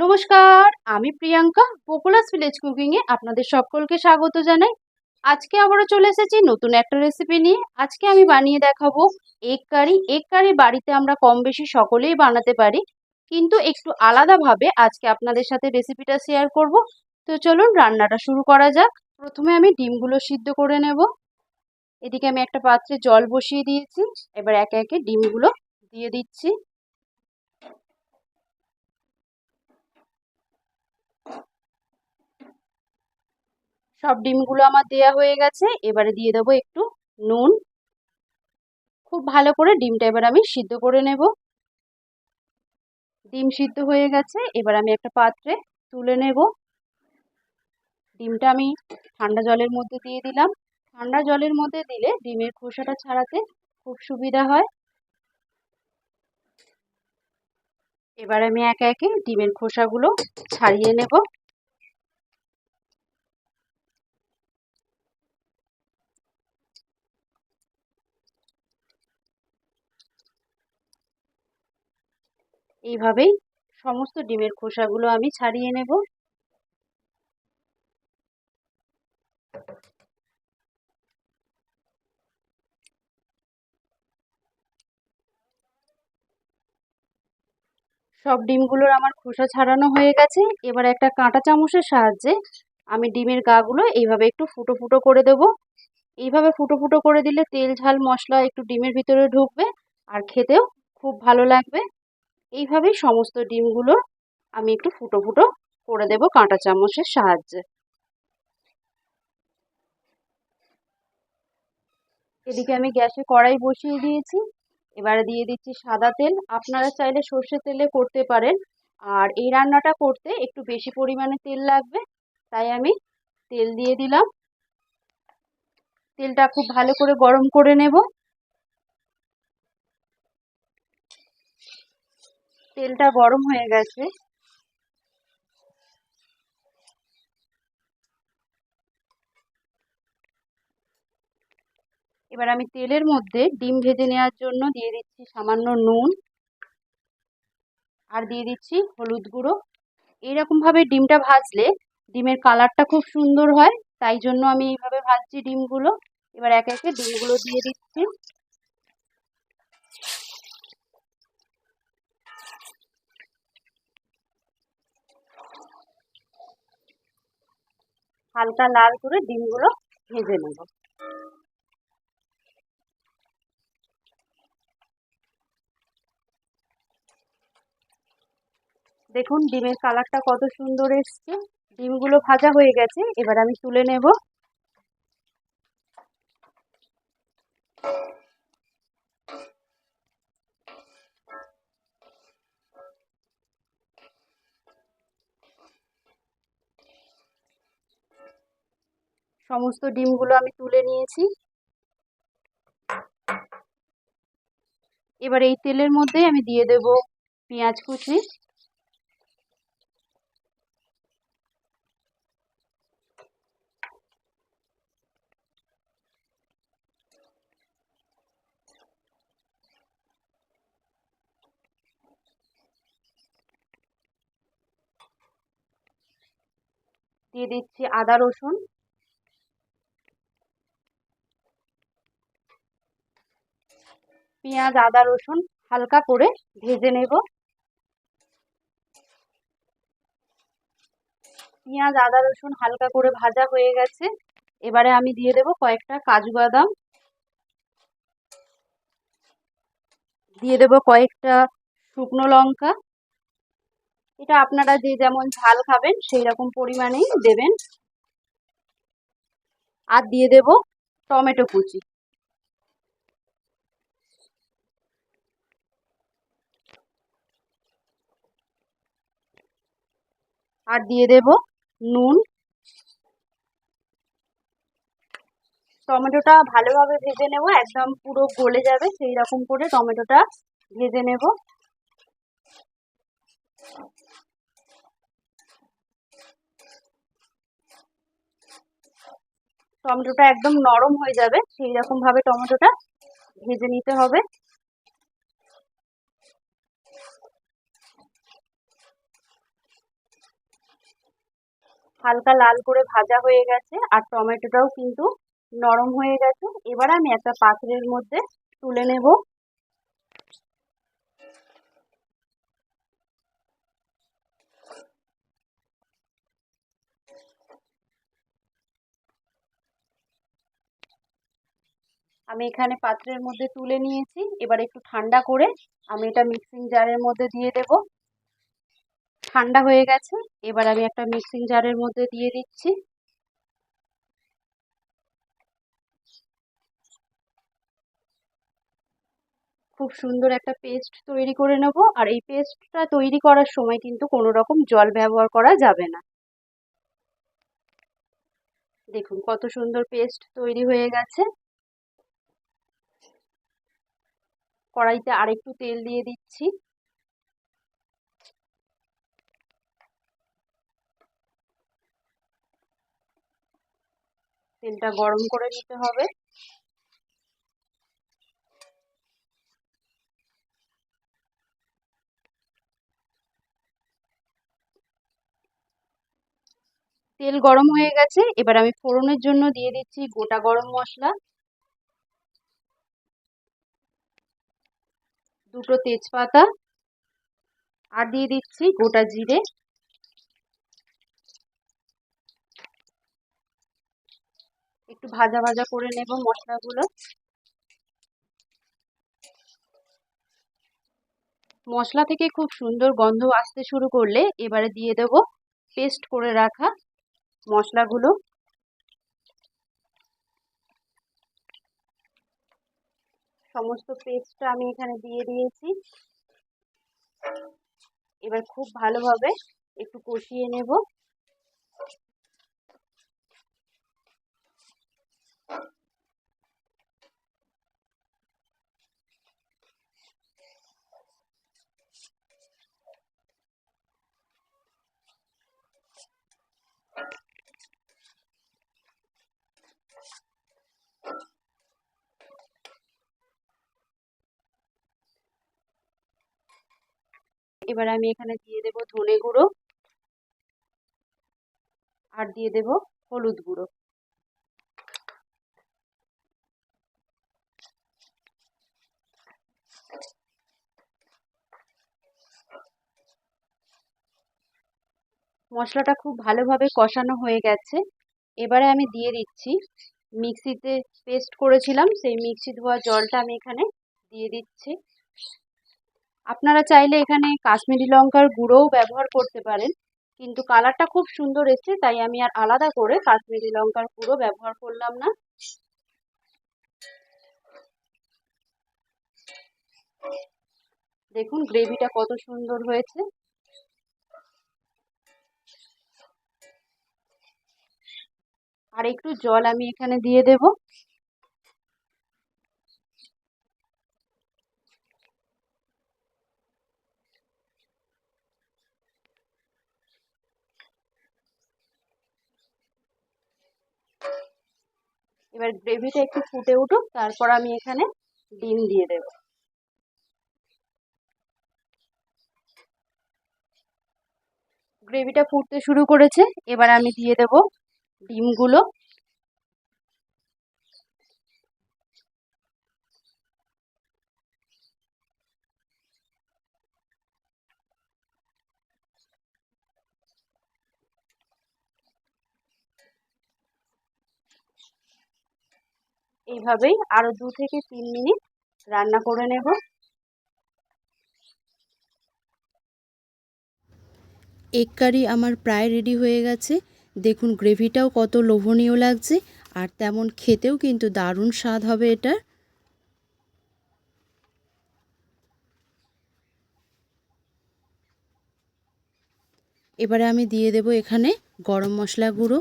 নমস্কার, আমি Priyanka populous village কুকিংয়ে আপনাদের সকলকে স্বাগত জানাই। আজকে আবারও চলে এসেছি নতুন একটা রেসিপি নিয়ে। আজকে আমি বানিয়ে দেখাবো এগ কারি এগ কারি বাড়িতে আমরা কম বেশি সকলেই বানাতে পারি, কিন্তু একটু আলাদাভাবে আজকে আপনাদের সাথে রেসিপিটা শেয়ার করব। তো চলুন রান্নাটা শুরু করা যাক। প্রথমে আমি ডিমগুলো সিদ্ধ করে নেব। এদিকে আমি একটা পাত্রে জল বসিয়ে দিয়েছি। এবার একে একে ডিমগুলো দিয়ে দিচ্ছি। সব ডিমগুলো আমার দেয়া হয়ে গেছে। এবারে দিয়ে দেবো একটু নুন। খুব ভালো করে ডিমটা এবার আমি সিদ্ধ করে নেব। ডিম সিদ্ধ হয়ে গেছে, এবার আমি একটা পাত্রে তুলে নেব। ডিমটা আমি ঠান্ডা জলের মধ্যে দিয়ে দিলাম। ঠান্ডা জলের মধ্যে দিলে ডিমের খোসাটা ছাড়াতে খুব সুবিধা হয়। এবার আমি একে একে ডিমের খোসাগুলো ছাড়িয়ে নেব। এইভাবেই সমস্ত ডিমের খোসাগুলো আমি ছাড়িয়ে নেব। সব ডিমগুলোর আমার খোসা ছাড়ানো হয়ে গেছে। এবার একটা কাঁটা চামচের সাহায্যে আমি ডিমের গাগুলো এইভাবে একটু ফুটো ফুটো করে দেব। এইভাবে ফুটো ফুটো করে দিলে তেল, ঝাল, মশলা একটু ডিমের ভিতরে ঢুকবে আর খেতেও খুব ভালো লাগবে। এইভাবেই সমস্ত ডিমগুলো আমি একটু ফুটো ফুটো করে দেব কাঁটা চামচের সাহায্যে। এদিকে আমি গ্যাসে কড়াই বসিয়ে দিয়েছি। এবারে দিয়ে দিচ্ছি সাদা তেল। আপনারা চাইলে সর্ষে তেলে করতে পারেন। আর এই রান্নাটা করতে একটু বেশি পরিমাণে তেল লাগবে, তাই আমি তেল দিয়ে দিলাম। তেলটা খুব ভালো করে গরম করে নেব। তেলটা গরম হয়ে গেছে। এবার আমি তেলের মধ্যে ডিম ভেজে নেওয়ার জন্য দিয়ে দিচ্ছি সামান্য নুন আর দিয়ে দিচ্ছি হলুদ গুঁড়ো। এইরকমভাবে ডিমটা ভাজলে ডিমের কালারটা খুব সুন্দর হয়, তাই জন্য আমি এইভাবে ভাজছি ডিমগুলো। এবার একে একে ডিমগুলো দিয়ে দিচ্ছি। হালকা লাল করে ডিমগুলো ভেজে নেব। দেখুন, ডিমের কালারটা কত সুন্দর এসছে। ডিমগুলো ভাজা হয়ে গেছে, এবার আমি তুলে নেব। সমস্ত ডিমগুলো আমি তুলে নিয়েছি। এবার এই তেলের মধ্যে আমি দিয়ে দেব পেঁয়াজ কুচি। দিয়ে দিচ্ছি আদা রসুন। পেঁয়াজ, আদা, রসুন হালকা করে ভেজে নেব। পেঁয়াজ, আদা, রসুন হালকা করে ভাজা হয়ে গেছে। এবারে আমি দিয়ে দেব কয়েকটা কাজু বাদাম। দিয়ে দেব কয়েকটা শুকনো লঙ্কা। এটা আপনারা যে যেমন ঝাল খাবেন, সেই রকম পরিমাণেই দেবেন। আর দিয়ে দেব টমেটো কুচি। আর দিয়ে দেব নুন। টমেটোটা ভালোভাবে ভেজে নেব, একদম পুরো গলে যাবে, সেই রকম করে টমেটোটা ভেজে নেব। টমেটোটা একদম নরম হয়ে যাবে, সেই রকম ভাবে টমেটোটা ভেজে নিতে হবে। হালকা লাল করে ভাজা হয়ে গেছে আর টমেটোটাও কিন্তু নরম হয়ে গেছে। এবার আমি একটা পাত্রের মধ্যে তুলে নেব। আমি এখানে পাত্রের মধ্যে তুলে নিয়েছি। এবার একটু ঠান্ডা করে আমি এটা মিক্সিং জারের মধ্যে দিয়ে দেব। ঠান্ডা হয়ে গেছে। এবার আমি একটা মিক্সিং জারের মধ্যে দিয়ে দিচ্ছি। খুব সুন্দর একটা পেস্ট তৈরি করে নেব। আর এই পেস্টটা তৈরি করার সময় কিন্তু কোনো রকম জল ব্যবহার করা যাবে না। দেখুন কত সুন্দর পেস্ট তৈরি হয়ে গেছে। কড়াইতে আরেকটু তেল দিয়ে দিচ্ছি। তেলটা গরম করে নিতে হবে। তেল গরম হয়ে গেছে, এবার আমি ফোড়নের জন্য দিয়ে দিচ্ছি গোটা গরম মশলা। দুটো তেজপাতা। আর দিয়ে দিচ্ছি গোটা জিরে। একটু ভাজা ভাজা করে নেব মশলাগুলো। মশলা থেকে খুব সুন্দর গন্ধ আসতে শুরু করলে এবারে দিয়ে দেব পেস্ট করে রাখা মশলাগুলো। সমস্ত পেস্টটা আমি এখানে দিয়ে দিয়েছি। এবার খুব ভালোভাবে একটু কষিয়ে নেব। এবার আমি এখানে দিয়ে দেব ধনে গুঁড়ো। আর দিয়ে দেব হলুদ গুঁড়ো। মশলাটা খুব ভালোভাবে কষানো হয়ে গেছে। এবারে আমি দিয়ে দিচ্ছি। মিক্সিতে পেস্ট করেছিলাম, সেই মিক্সি ধোয়া জলটা আমি এখানে দিয়ে দিচ্ছি। আপনারা চাইলে এখানে কাশ্মীরি লঙ্কার গুঁড়োও ব্যবহার করতে পারেন, কিন্তু কালারটা খুব সুন্দর এসছে, তাই আমি আর আলাদা করে কাশ্মীরি লঙ্কার গুঁড়ো ব্যবহার করলাম না। দেখুন, গ্রেভিটা কত সুন্দর হয়েছে। আর একটু জল আমি এখানে দিয়ে দেব। এবার গ্রেভিটা একটু ফুটে উঠুক, তারপর আমি এখানে ডিম দিয়ে দেব। গ্রেভিটা ফুটতে শুরু করেছে, এবার আমি দিয়ে দেব ডিমগুলো। এইভাবেই আরও দু থেকে তিন মিনিট রান্না করে নেব। এগ কারি আমার প্রায় রেডি হয়ে গেছে। দেখুন গ্রেভিটাও কত লোভনীয় লাগছে, আর তেমন খেতেও কিন্তু দারুণ স্বাদ হবে এটা এবারে আমি দিয়ে দেব এখানে গরম মশলা গুঁড়ো।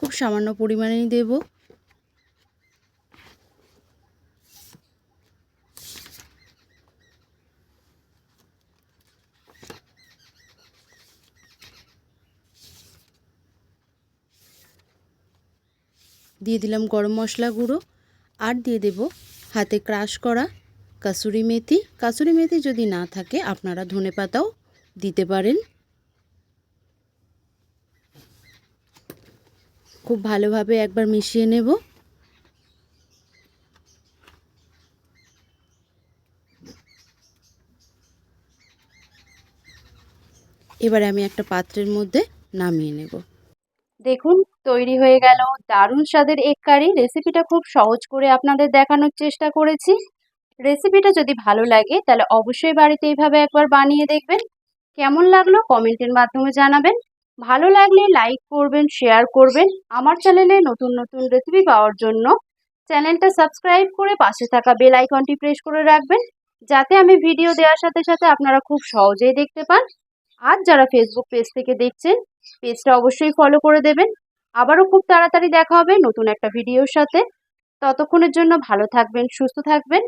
খুব সামান্য পরিমাণেই দেব। দিয়ে দিলাম গরম মশলা গুঁড়ো আর দিয়ে দেব হাতে ক্রাশ করা কাসুরি মেথি। কাসুরি মেথি যদি না থাকে আপনারা ধনে পাতাও দিতে পারেন। খুব ভালোভাবে একবার মিশিয়ে নেব। এবারে আমি একটা পাত্রের মধ্যে নামিয়ে নেব। দেখুন, তৈরি হয়ে গেল দারুণ স্বাদের এগ কারি রেসিপিটা খুব সহজ করে আপনাদের দেখানোর চেষ্টা করেছি। রেসিপিটা যদি ভালো লাগে, তাহলে অবশ্যই বাড়িতে এইভাবে একবার বানিয়ে দেখবেন। কেমন লাগল কমেন্টের মাধ্যমে জানাবেন। ভালো লাগলে লাইক করবেন শেয়ার করবেন। আমার চ্যানেলে নতুন নতুন রেসিপি পাওয়ার জন্য চ্যানেলটা সাবস্ক্রাইব করে পাশে থাকা বেল আইকনটি প্রেস করে রাখবেন, যাতে আমি ভিডিও দেওয়ার সাথে সাথে আপনারা খুব সহজেই দেখতে পান। আর যারা ফেসবুক পেজ থেকে দেখছেন পেজটা অবশ্যই ফলো করে দেবেন। আবারও খুব তাড়াতাড়ি দেখা হবে নতুন একটা ভিডিওর সাথে। ততক্ষণের জন্য ভালো থাকবেন, সুস্থ থাকবেন।